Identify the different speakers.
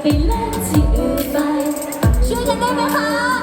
Speaker 1: ไปเล่ที่อื่นไปช่วยกันได้ไหมคะ